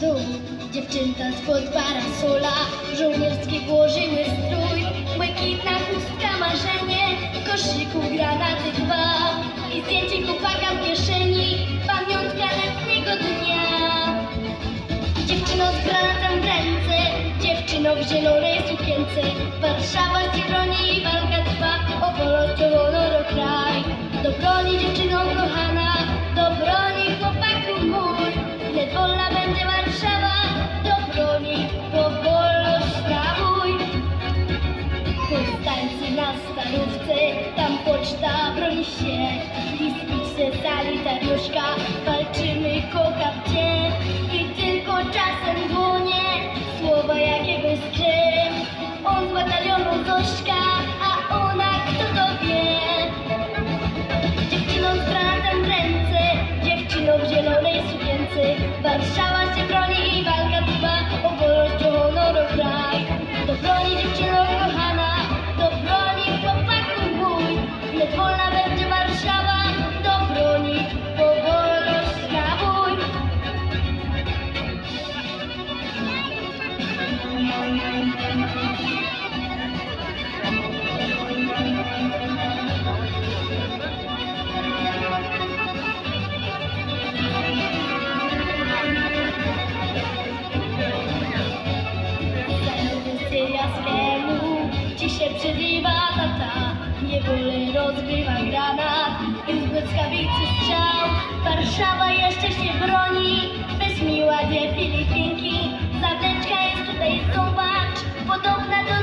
dół. Dziewczęta spod parasola żołnierskie włożyły strój. Błękitna chustka marzenie, w koszyku granaty dwa. I zdjęcie chłopaka w kieszeni, pamiątka letniego dnia. Dziewczyno z granatem w ręce, dziewczyno w zielonej sukience. Warszawa poczta broni się. List pisze sanitariuszka, walczymy, kocham cię. I tylko czasem dłonie, słowa jakiegoś skrzym. On z batalionu Zośka, Warszawa jeszcze się broni Weź mi ładnie Ото на